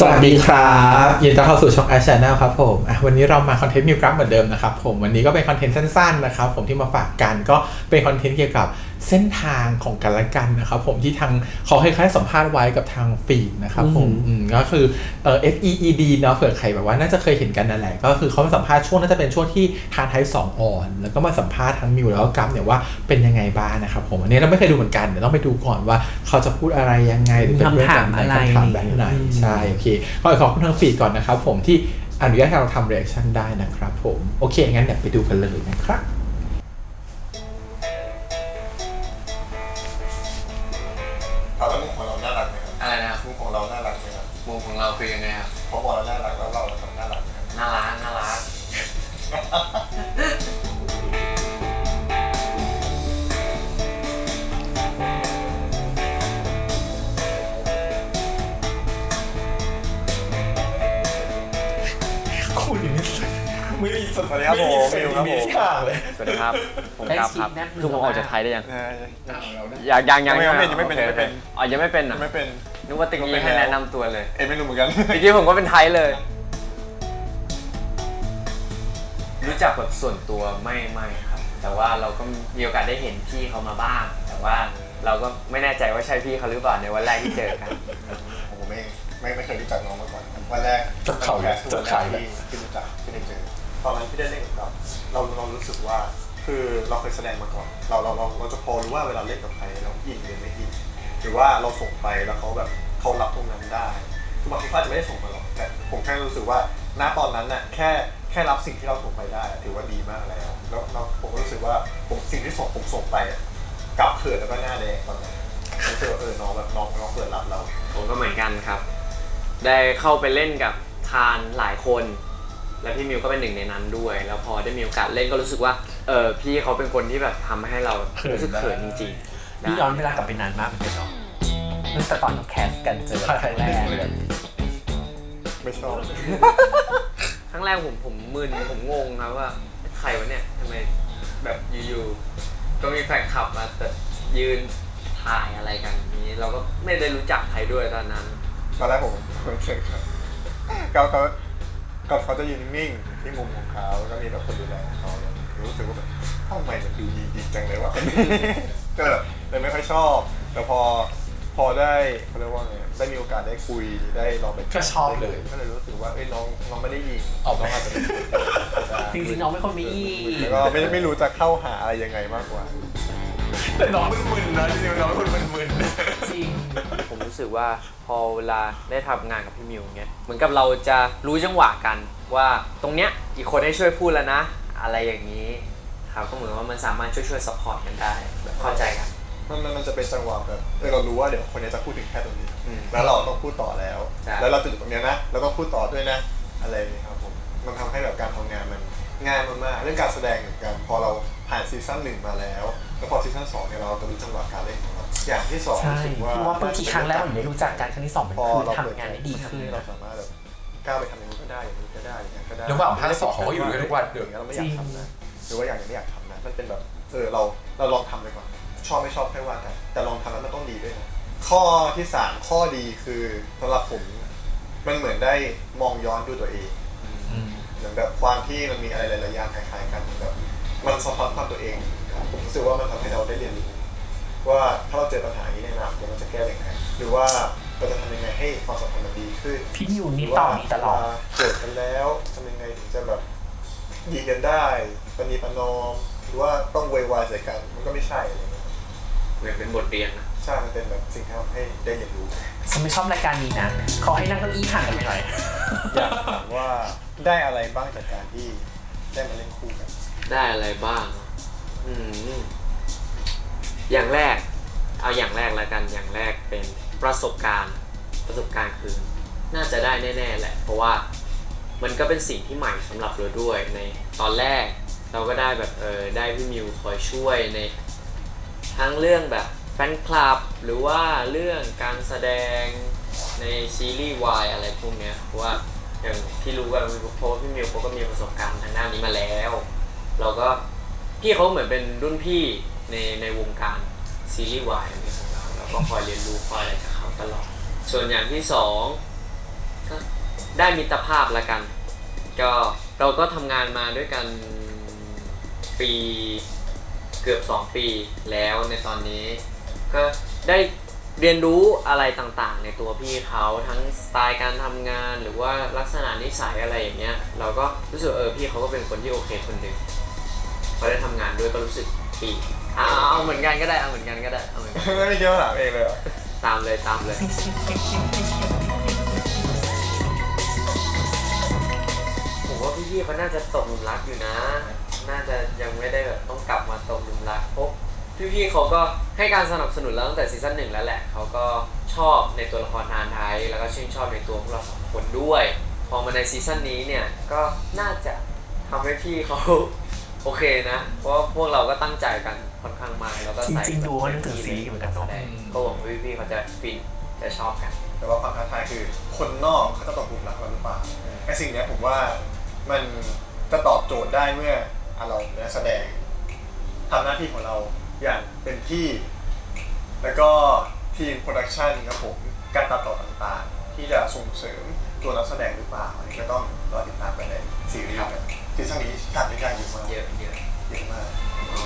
สวัสดีครับยินดีต้อนรับเข้าสู่ช่องไอชานัลครับผมวันนี้เรามาคอนเทนต์มิวกราฟเหมือนเดิมนะครับผมวันนี้ก็เป็นคอนเทนต์สั้นๆนะครับผมที่มาฝากกันก็เป็นคอนเทนต์เกี่ยวกับ เส้นทางของกันและกันนะครับผมที่ทางเขาคล้ายๆสัมภาษณ์ไว้กับทางฟีดนะครับผมอืมก็คือเอ่อ F E E D เนาะเผื่อใครแบบว่าน่าจะเคยเห็นกันนั่นแหละก็คือเขามาสัมภาษณ์ช่วงน่าจะเป็นช่วงที่ทานไทยสองออน แล้วก็มาสัมภาษณ์ทั้งมิวแล้วก็กัฟเนี่ยว่าเป็นยังไงบ้างนะครับผมอันนี้เราไม่เคยดูเหมือนกันเดี๋ยวต้องไปดูก่อนว่าเขาจะพูดอะไรยังไงหรือเป็นเรื่องแบบไหนคำถามอะไรคำถามแบบไหนใช่โอเคก็ขอบคุณทางฟีดก่อนนะครับผมที่อนุญาตให้เราทำเรีแอคชั่นได้นะครับผม โอเค งั้นเดี๋ยวไปดูกันเลยนะครับ เราคือยังไงครับเพราะพอเราน่ารักแล้วเราทำน่ารักไหมครับน่ารัก สสวัสดีครับผมมิวครับผมฉากเลยสวัสดีครับ ผมกราฟครับได้ชิปแนบมือคือผมออกจากไทยได้ยังเออยังยังยังยังไม่เป็นยังไม่เป็นโอคยังไม่เป็นอ๋อยังไม่เป็นเหรอไม่เป็นนึกว่าติ๊กยังไม่นี้เป็นให้แล้วแนะนำตัวเลย เอ็มไม่รู้เหมือนกันเมื่อกี้ผมก็เป็นไทยเลย รู้จักแบบส่วนตัวไม่ไม่ครับ แต่ว่าเราก็มีโอกาสได้เห็นพี่เขามาบ้าง แต่ว่าเราก็ไม่แน่ใจว่าใช่พี่เขาหรือเปล่าในวันแรกที่เจอกันผมไม่ไม่ไม่เคยรู้จักน้องมาก่อนครับวันแรกจับเข่าเลยวันแรกจับเข่าเลยที่ที่รู้จักที่ได้เจอ ตอนนั้นที่ได้เล่นกับเราเราเรารู้สึกว่าคือเราเคยแสดงมาก่อน เราเราเราเราจะพอรู้ว่าเวลาเล่นกับใครเราอินหรือไม่อินหรือว่าเราส่งไปแล้วเขาแบบเขารับตรงนั้นได้คือบางทีเขาอาจจะไม่ได้ส่งมาหรอกแต่ผมแค่รู้สึกว่าณตอนนั้นน่ะแค่แค่รับสิ่งที่เราส่งไปได้ ถือว่าดีมากแล้ว แล้วแล้วผมก็รู้สึกว่าผมสิ่งที่ส่งผมส่งไปอะกลับเขินแล้วก็หน้าแดงตอนนั้นรู้สึกว่าเออน้องแบบน้องน้องเปิดรับเราผมก็เหมือนกันครับ ได้เข้าไปเล่นกับทานหลายคน และพี่มิวก็เป็นหนึ่งในนั้นด้วย แล้วพอได้มีโอกาสเล่นก็รู้สึกว่าเออพี่เขาเป็นคนที่แบบทำให้เราเขินรู้สึกได้เขินจริงๆนี่ย้อนเวลากลับไปนานมากเหมือนกันเนาะตั้งแต่ตอนแคสกันเจอครั้งแรกเลยไม่ชอบ ครั้งแรกผมผมมึนผมงงครับว่าใครวะเนี่ยทำไมแบบอยู่ๆก็มีแฟนคลับมาแต่ยืนถ่ายอะไรกันนี้ เราก็ไม่ได้รู้จักใครด้วยตอนนั้น ตอนแรกผมผมเฉยครับเขาเขา เขาเขาจะยืนนิ่งๆที่มุมของเขาแล้วก็มีแบบคนดูแลของเขาเนี่ยรู้สึกว่าแบบทำไมมันดูดีดีจังเลยวะ ก็แบบเลยไม่ค่อยชอบ แต่พอพอได้เขาเรียกว่าไงได้มีโอกาสได้คุยได้ลองไปก็ชอบเลย ก็เลยรู้สึกว่าเอ้ยน้องน้องไม่ได้ยิงออกมาน้องอาจจะเป็นจริงๆน้องเป็นคนมีอีแล้วก็ไม่ไม่รู้จะเข้าหาอะไรยังไงมากกว่า แต่น้องเป็นมึนนะจริงๆน้องเป็นคนมึนจริง ผมรู้สึกว่าพอเวลาได้ทำงานกับพี่มิวเงี้ยเหมือนกับเราจะรู้จังหวะกันว่าตรงเนี้ยอีกคนให้ช่วยพูดแล้วนะ อะไรอย่างนี้ครับก็เหมือนว่ามันสามารถช่วยช่วยซัพพอร์ตกันได้แบบเข้าใจกัน มันมันมันจะเป็นจังหวะแบบเออเรารู้ว่าเดี๋ยวคนนี้จะพูดถึงแค่ตรงนี้ อืมแล้วเราต้องพูดต่อแล้ว ใช่ แล้วเราจะอยู่ตรงเนี้ยนะเราต้องพูดต่อด้วยนะ อะไรอย่างนี้ครับผมมันทำให้แบบการทำงานมันง่ายมากๆเรื่องการแสดงเหมือนกันพอเราผ่านซีซั่นหนึ่งมาแล้ว แล้วพอซีซั่นสองเนี่ยเราจะรู้จังหวะการเล่นของเราอย่างที่สองใช่รู้สึกว่าเพราะว่าบางทีครั้งแรกมันไม่รู้จักกันครั้งที่สองมันพอคือเราเปิดทำงานได้ดีขึ้น เราสามารถแบบก้าวไปทำอย่างนี้ก็ได้อย่างนี้ก็ได้อย่างนี้ก็ได้ระหว่างภาคสองเขาก็อยู่ด้วยกันทุกวันเดี๋ยวอย่างนี้ยเราไม่อยากทำนะหรือว่าอย่างนี้ไม่อยากทำนะมันเป็นแบบเออเราเราลองทำไปก่อนชอบไม่ชอบค่อยว่ากันแต่ลองทำแล้วมันต้องดีด้วยนะข้อที่สามข้อดีคือสำหรับผมมันเหมือนได้มองย้อนดูตัวเอง เหมือนแบบความที่มันมีอะไรหลายๆอย่างคล้ายๆกันแบบมันสะท้อนความตัวเอง ผมรู้สึกว่ามันทำให้เราได้เรียนรู้ว่าถ้าเราเจอปัญหานี้ในอนาคตเราจะแก้ยังไงหรือว่าเราจะทำยังไงให้ความสัมพันธ์มันดีขึ้นพี่มิวนี่ต่อนี้ตลอดเกิดกันแล้วทำยังไงถึงจะแบบดีกันได้ปณีประนอมหรือว่าต้องเวยวายใส่กันมันก็ไม่ใช่อะไรเงี้ยเหมือนเป็นบทเรียนนะใช่มันเป็นแบบสิ่งที่ทำให้ได้เรียนรู้ฉันไม่ชอบรายการนี้นะขอให้นั่งเก้าอี้ห่างกันไปหน่อยอยากถามว่าได้อะไรบ้างจากการที่ได้มาเล่นคู่กัน ได้อะไรบ้าง อืมอย่างแรก เอาอย่างแรกแล้วกันอย่างแรกเป็นประสบการณ์ ประสบการณ์คือ น่าจะได้แน่ๆแหละ เพราะว่ามันก็เป็นสิ่งที่ใหม่สำหรับเราด้วยในตอนแรก เราก็ได้แบบเออได้พี่มิวคอยช่วยใน ทั้งเรื่องแบบแฟนคลับ หรือว่าเรื่องการแสดงในซีรีส์วายอะไรพวกเนี้ยเพราะว่าอย่างที่รู้กันเพราะว่าพี่มิวเขาก็มีประสบการณ์ทางด้านนี้มาแล้ว เราก็ พี่เขาเหมือนเป็นรุ่นพี่ในในวงการซีรีส์วายของเราเราก็คอยเรียนรู้คอยอะไรจากเขาตลอด ส่วนอย่างที่สองก็ได้มิตรภาพละกัน ก็เราก็ทำงานมาด้วยกันปีเกือบ 2 ปีแล้วในตอนนี้ ก็ได้เรียนรู้อะไรต่างๆ ในตัวพี่เขาทั้งสไตล์การทำงานหรือว่าลักษณะนิสัยอะไรอย่างเงี้ยเราก็รู้สึกเออพี่เขาก็เป็นคนที่โอเคคนหนึ่ง พอได้ทำงานด้วยก็รู้สึกดีเอาเอาเอาเหมือนกันก็ได้เอาเหมือนกันก็ได้เอาเหมือนกันไม่ได้เกี่ยวกับถามเองเลยเหรอตามเลยตามเลยผมว่าพี่ๆเขาน่าจะตกหลุมรักอยู่นะ น่าจะยังไม่ได้แบบต้องกลับมาตกหลุมรักเพราะพี่ๆเขาก็ให้การสนับสนุนเราตั้งแต่ซีซั่นหนึ่งแล้วแหละเขาก็ชอบในตัวละครทานไทย แล้วก็ชื่นชอบในตัวพวกเราสองคนด้วย พอมาในซีซั่นนี้เนี่ยก็น่าจะทำให้พี่เขา โอเคนะ เพราะว่าพวกเราก็ตั้งใจกันค่อนข้างมากแล้วก็ใส่จริงๆดูเขานึกถึงซีรีส์เหมือนกันเนอะแสดงก็หวังว่าพี่ๆเขาจะฟินจะชอบกัน แต่ว่าความท้าทายคือคนนอกเขาจะตกหลุมรักเราหรือเปล่าไอ้สิ่งเนี้ยผมว่ามันจะตอบโจทย์ได้เมื่ออะเราเป็นนักแสดงทำหน้าที่ของเราอย่างเต็มที่ แล้วก็ทีมโปรดักชันครับผมการตัดต่อต่างๆ ที่จะส่งเสริมตัวนักแสดงหรือเปล่าอันนี้ก็ต้องรอติดตามกันในซีรีส์ครับ ซีซั่นนี้ฉากเล่นได้เยอะมากเยอะเยอะเยอะมากเอา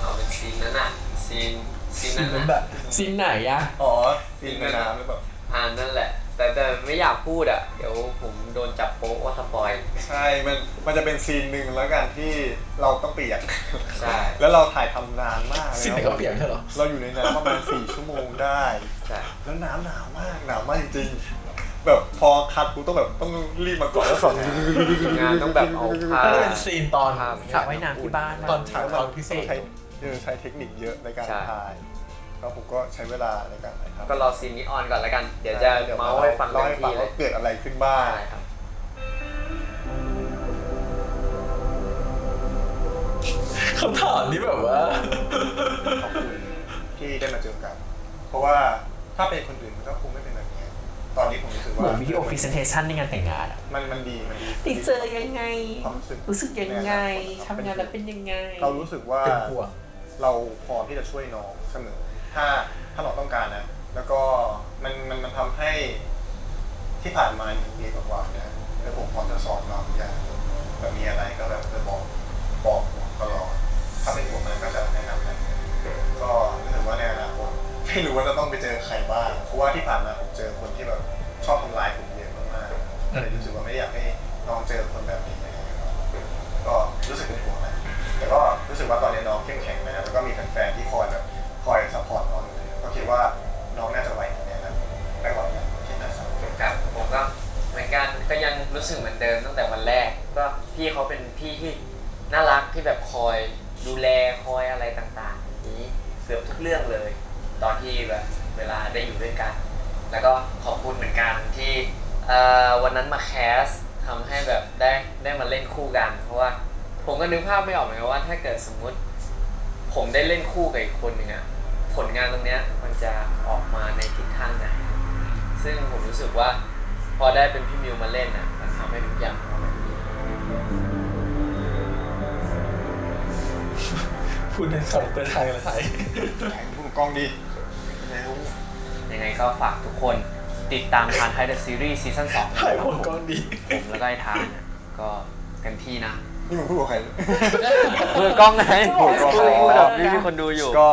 เอาเป็นซีนนั้นอะซีนซีนนั้นมันอะแบบซีนไหนอะอ๋อซีนในน้ำหรือเปล่าอ่านนั่นแหละ แต่แต่ไม่อยากพูดอะเดี๋ยวผมโดนจับโป๊ะว่าสปอย ใช่มันมันจะเป็นซีนหนึ่งแล้วกันที่เราต้องเปียกใช่ แล้วเราถ่ายทำนานมากเลยสิ่งไหนก็เปลี่ยนใช่เหรอเราอยู่ในน้ำประมาณสี่ชั่วโมงได้ ใช่แล้วน้ำหนาวมากหนาวมากจริงๆ แบบพอคัดกูต้องแบบต้องรีบมาก่อนแล้วสอนงานต้องแบบเอาผ้าน่าจะเป็นซีนตอนครับ สระว่ายน้ำที่บ้านตอนฉากตอนพิเศษ ใช้เออใช้เทคนิคเยอะในการใช่ ถ่ายแล้วผมก็ใช้เวลาในการถ่ายทำก็รอซีนนี้ออนก่อนแล้วกัน เดี๋ยวจะเมาส์ให้ฟังเล่าเต็มให้ฟังที่เลว่ายเกิดอะไรขึ้นบ้าง ใช่ครับ คำถามนี้แบบว่า ขอบคุณที่ได้มาเจอกัน เพราะว่าถ้าเป็นคนอื่นมันก็คงไม่เป็นแบบนี้ ตอนนี้ผมรู้สึกเหว่ามือนวิดีโอพรีเซนเทชันในงานแต่งงานอะมันมันดีมันดีได้เจอยังไง ความรู้สึกรู้สึกยังไงทำงานแล้วเป็นยังไง เรารู้สึกว่า เป็นห่วงเราพร้อมที่จะช่วยน้องเสมอ ถ้าถ้าน้องต้องการนะ แล้วก็มันมันมันทำให้ที่ผ่านมาหนึ่งปีกว่าๆเนี่ยแล้วผมพร้อมจะสอนน้องทุกอย่างแบบมีอะไรก็แบบจะบอกบอกตลอดถ้าเป็นห่วงมันก็จะแนะนำกันก็รู้สึกว่าในอนาคตไม่รู้ว่าจะต้องไปเจอใครบ้าง เพราะว่าที่ผ่านมาผมเจอคนที่แบบ ก็เลยรู้สึกว่าไม่อยากให้น้องเจอคนแบบนี้ก็รู้สึกเป็นห่วงนะแต่ก็รู้สึกว่าตอนนี้น้องเข้มแข็งนะแล้วก็มีแฟนๆที่คอยแบบคอยซัพพอร์ตน้องอยู่ก็คิดว่าน้องน่าจะไหวแน่นะไม่หวนะคิดนะครับครับผมก็เหมือนกันก็ยังรู้สึกเหมือนเดิมตั้งแต่วันแรก ก็พี่เขาเป็นพี่ที่น่ารักที่แบบคอยดูแลคอยอะไรต่างๆอย่างนี้เกือบทุกเรื่องเลย ตอนที่แบบเวลาได้อยู่ด้วยกัน แล้วก็ขอบคุณเหมือนกันที่ วันนั้นมาแคสทำให้แบบได้ได้มาเล่นคู่กัน เพราะว่าผมก็นึกภาพไม่ออกเหมือนกันว่า ถ้าเกิดสมมุติ ผมได้เล่นคู่กับอีกคนหนึ่งอะผลงานตรงเนี้ยมันจะออกมาในทิศทางไหนซึ่งผมรู้สึกว่าพอได้เป็นพี่มิวมาเล่นอะมันทำให้ทุกอย่างออกมาดีพูดในคาแรคเตอร์ไทยและไทย แข่งพูดกล้องดีแล้วยังไงก็ฝากทุกคน ติดตามทานไทยเดอะซีรีส์ซีซั่นสองถ่ายผลกล้องดี ผมแล้วก็ไอ้ทานเนี่ยก็เต็มที่นะ นี่มึงพูดกับใคร มือกล้องไงมือกล้อง พูดกับพี่มีคนดูอยู่ ก็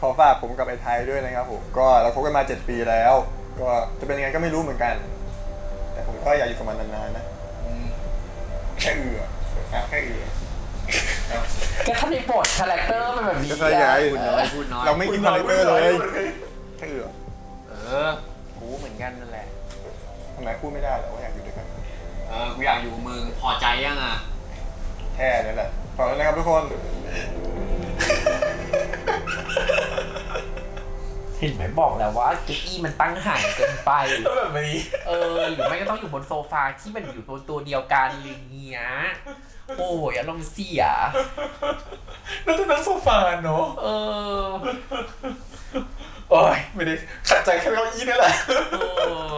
ขอฝากผมกับไอ้ไทยด้วยนะครับผมก็เราคบกันมา 7 ปีแล้ว ก็จะเป็นยังไงก็ไม่รู้เหมือนกัน แต่ผมก็อยากอยู่กับมันนานๆนะแค่เอือนะแค่เอือก็ถ้าในบทคาแรคเตอร์มันแบบนี้ก็ใช่ไงพูดน้อยพูดน้อย เราไม่กินคาแรคเตอร์เลยแค่เอือ เออ ไมพูดไม่ได้เหรอว่าอยากอยู่ด้วยกัน เออกูอยากอยู่กับมึงพอใจยังอะ แค่นั้นแหละฝากด้วยนะครับทุกคน เห็นไหมบอกแล้วว่าเก้าอี้มันตั้งห่างเกินไปแล้วแบบนี้เออหรือไม่ก็ต้องอยู่บนโซฟาที่มันอยู่บนตัวเดียวกันอะไรอย่างเงี้ยโอ้ยอารมณ์เสียน่าจะนั่งโซฟาเนอะเออโอ้ยไม่ได้ขัดใจแค่เก้าอี้นี่แหละ เออ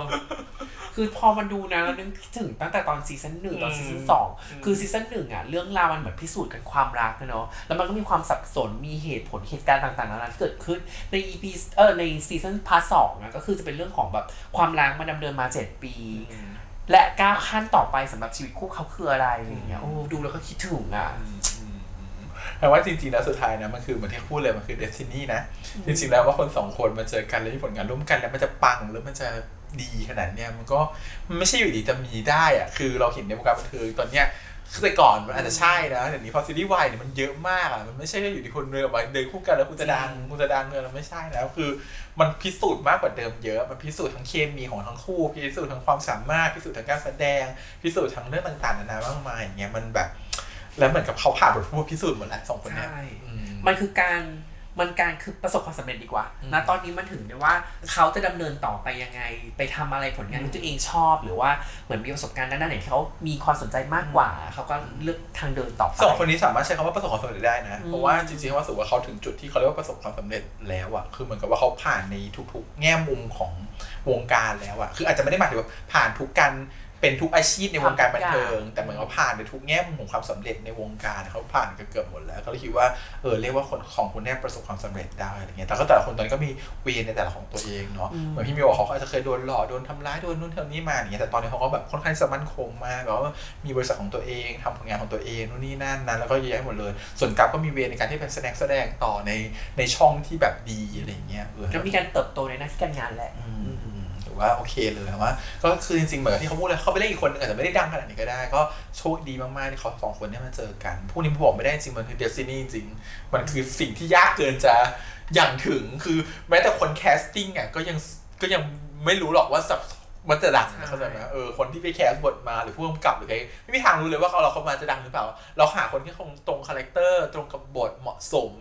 คือพอมันดูนะแล้วนึกถึงตั้งแต่ตอนซีซั่นหนึ่งตอนซีซั่นสองคือซีซั่นหนึ่งอะเรื่องราวมันเหมือนพิสูจน์กันความรักนะเนาะแล้วมันก็มีความสับสนมีเหตุผลเหตุการณ์ต่างๆนานาที่เกิดขึ้นใน EP เออในซีซั่นพาร์ทสองอะก็คือจะเป็นเรื่องของแบบความรักมันดำเนินมาเจ็ดปี และก้าวขั้นต่อไปสำหรับชีวิตคู่เขาคืออะไรอย่างเงี้ยโอ้ดูแล้วก็คิดถึงอะแต่ว่าจริงๆแล้วสุดท้ายนะมันคือเหมือนที่พูดเลยมันคือเดซินี่นะจริงๆแล้วว่าคนสองคนมาเจอกันแล้วมีผลงานร่วมกันแล้วมันจะปังหรือมันจะ ดีขนาดเนี้ยมันก็มันไม่ใช่อยู่ดีจะมีได้อะคือเราเห็นในวงการบันเทิงตอนเนี้ยคือแต่ก่อนมันอาจจะใช่นะแต่นี้พอซีรีส์วายเนี่ยมันเยอะมากอะมันไม่ใช่แค่อยู่ที่คนเดินออกมาเดินคู่กันแล้วคุณจะดังคุณจะดังเงินเราไม่ใช่แล้วคือ มันพิสูจน์มากกว่าเดิมเยอะมันพิสูจน์ทั้งเคมีของทั้งคู่ พิสูจน์ทั้งความสามารถพิสูจน์ทั้งการแสดง พิสูจน์ทั้งเรื่องต่างๆนานามากมายอย่างเงี้ยมันแบบ แล้วเหมือนกับเขาผ่านบทพูดพิสูจน์หมดแล้วสองคนเนี้ยใช่อืมมันคือการ มันการคือประสบความสำเร็จดีกว่าอืมนะตอนนี้มันถึงได้ว่าเขาจะดำเนินต่อไปยังไง ไปทำอะไรผลงานที่ตัวเองชอบ หรือว่าเหมือนมีประสบการณ์ด้านไหนที่เขามีความสนใจมากกว่า เขาก็เลือกทางเดินต่อไปสองคนนี้สามารถใช้คำว่าประสบความสำเร็จได้นะอืมเพราะว่าจริงๆว่าสึกว่าเขาถึงจุดที่เขาเรียกว่าประสบความสำเร็จแล้วอะคือเหมือนกับว่าเขาผ่านในทุกๆ แง่มุมของวงการแล้วอะคืออาจจะไม่ได้หมายถึงว่าผ่านทุกการ เป็นทุกอาชีพในวงการบันเทิง แต่เหมือนเขาผ่านในทุกแง่มุมของความสำเร็จในวงการเขาผ่านเกือบๆหมดแล้ว ก็เลยคิดว่าเออเรียกว่าคนของคนเนี้ประสบความสำเร็จได้อะไรเงี้ยแต่ก็แต่ละคนตอนนก็มีเวรในแต่ละของตัวเองเนาะอืมเหมือนพี่มิวบอกเขาก็อาจจะเคยโดนหลอกโดนทำร้ายโดนนู่นเท่านี้มาอย่างเงี้ยแต่ตอนนี้เขาก็แบบค่อนข้างจะมั่นคงมากแล้วก็มีบริษัทของตัวเองทำผลงานของตัวเองนู่นนี่นั่นนั้นแล้วก็เยอะแยะหมดเลย ส่วนกับก็มีเวรในการที่เป็นแสดงแสดงต่อในในช่องที่แบบดีอะไรเงี้ยเออก็มีการเติบโตในหน้าที่การงานแหละอืมถือ ว่าโอเคเลยว่า ก็คือจริงๆเหมือนกับที่เขาพูดเลยเขาไปเล่นอีกคนนึงอาจจะไม่ได้ดังขนาดนี้ก็ได้ ก็โชคดีมากๆที่เขาสองคนนี่ยมาเจอกันพวกนี้ผมบอกไม่ได้จริงมันคือเดซินี่จริง มันคือสิ่งที่ยากเกินจะอย่างถึงคือแม้แต่คนแคสติ้งอะก็ยังก็ยังไม่รู้หรอกว่าสับมันจะดังนะเข้าใจไหมเออคนที่ไปแคสบทมาหรือผู้กำกับหรือใครไม่มีทางรู้เลยว่าเขาเราเขามาจะดังหรือเปล่า เราหาคนที่คงตรงคาแรคเตอร์ตรงกับบทเหมาะสม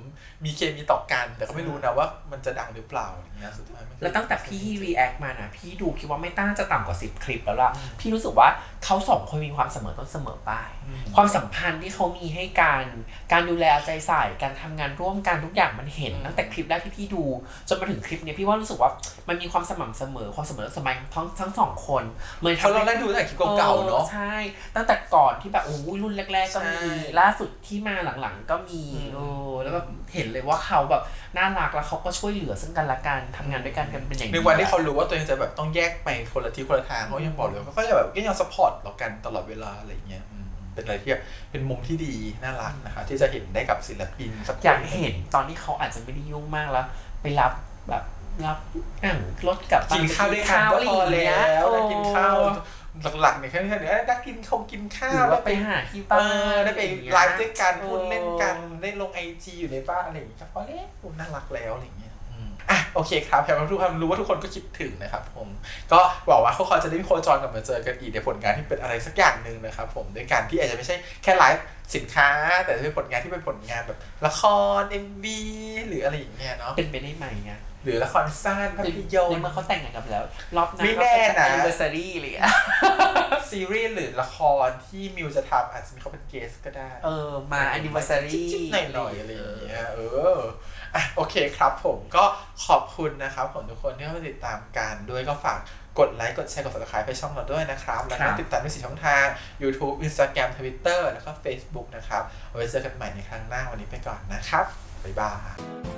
มีเคมีต่อกัน แต่ก็ไม่รู้นะว่ามันจะดังหรือเปล่าอย่างเงี้ยสุดท้ายมันคือแล้วตั้งแต่พี่ react มานะพี่ดูคิดว่าไม่น่าจะต่ำกว่า 10 คลิปแล้วล่ะ พี่รู้สึกว่าเขาสองคนมีความเสมอต้นเสมอปลายอืมความสัมพันธ์ที่เขามีให้การการดูแลเอาใจใส่การทำงานร่วมกันทุกอย่างมันเห็น ตั้งแต่คลิปแรกที่พี่ดู จนมาถึงคลิปเนี้ยพี่ว่ารู้สึกว่ามันมีความสม่ำเสมอความเสมอสมัยทั้งทั้งสองคนมันเพราะเราได้ดูตั้งแต่คลิปเก่าๆเนาะออใช่ ตั้งแต่ก่อนที่แบบโอ้ยรุ่นแรก ๆ ก็มีใช่ล่าสุดที่มาหลังๆ ก็มีอืมเออแล้วก็เห็นเลยว่าเขาแบบน่ารักแล้วเขาก็ช่วยเหลือซึ่งกันและกันทำงานด้วยกันกันเป็นอย่างดีในวันที่เขารู้ว่าตัวเองจะแบบต้องแยกไปคนละที่คนละทางเขายังบอกเลยว่าเขาก็จะแบบก็ยังสปอร์ตเรากันตลอดเวลาอะไรเงี้ยอืมเป็นอะไรที่แบบเป็นมุมที่ดีน่ารักนะคะ ที่จะเห็นได้กับศิลปินสักคน อยากเห็นตอนที่เขาอาจจะไม่ได้ยุ่งมากแล้ว ไปรับแบบรับนั่งรถกลับบ้กินข้าวด้วยกันก็พอแล้วโอ้ได้กินข้าว หลักๆเนี่ยแค่นี้เดี๋ยวได้กินคงกินข้าหรืวอว่าไปหาที่บ้าเอนอได้ไปไลฟ์ด้วยกันเออพูดเล่นกันได้ลงไอจีอยู่ในบ้านอะไรอย่างเงี้ยก็พอแล้วน่ารักแล้วอะไรอย่างเงี้ย อืม อะโอเคครับแพรทุกคนรู้ว่าทุกคนก็คิดถึงนะครับผมก็หวังว่าเขาเขาจะได้โคจรกลับมาเจอกันอีกในผลงานที่เป็นอะไรสักอย่างหนึ่งนะครับผมด้วยการที่อาจจะไม่ใช่แค่ไลฟ์สินค้า แต่จะเป็นผลงานที่เป็นผลงานแบบละคร MV หรืออะไรอย่างเงี้ยเนาะเป็นไปได้ไหมไง หรือละครสั้นภาพยนตในร์เมื่อเขาแต่งงานกันแล้ว รอบหน้าไม่แน่นะแอนเวอร์ซารีเลยอะซีรีส์หรือละครที่มิวจะทำอาจจะมีเขาเป็นเกสก็ได้ เออ มาแอนนิเวอร์ซารีจิ๊บๆหน่อยๆอะไรอย่างเงี้ยเอออะโอเคครับผมก็ขอบคุณนะครับผมทุกคนที่เข้ามาติดตามกันด้วยก็ฝากกดไลค์ กดแชร์ กด subscribe ให้ช่องเราด้วยนะครับ แล้วก็ติดตามด้วยสี่ช่องทาง YouTube Instagram Twitter แล้วก็ Facebook นะครับเอาไว้เจอกันใหม่ในครั้งหน้าวันนี้ไปก่อนนะครับ บ๊ายบาย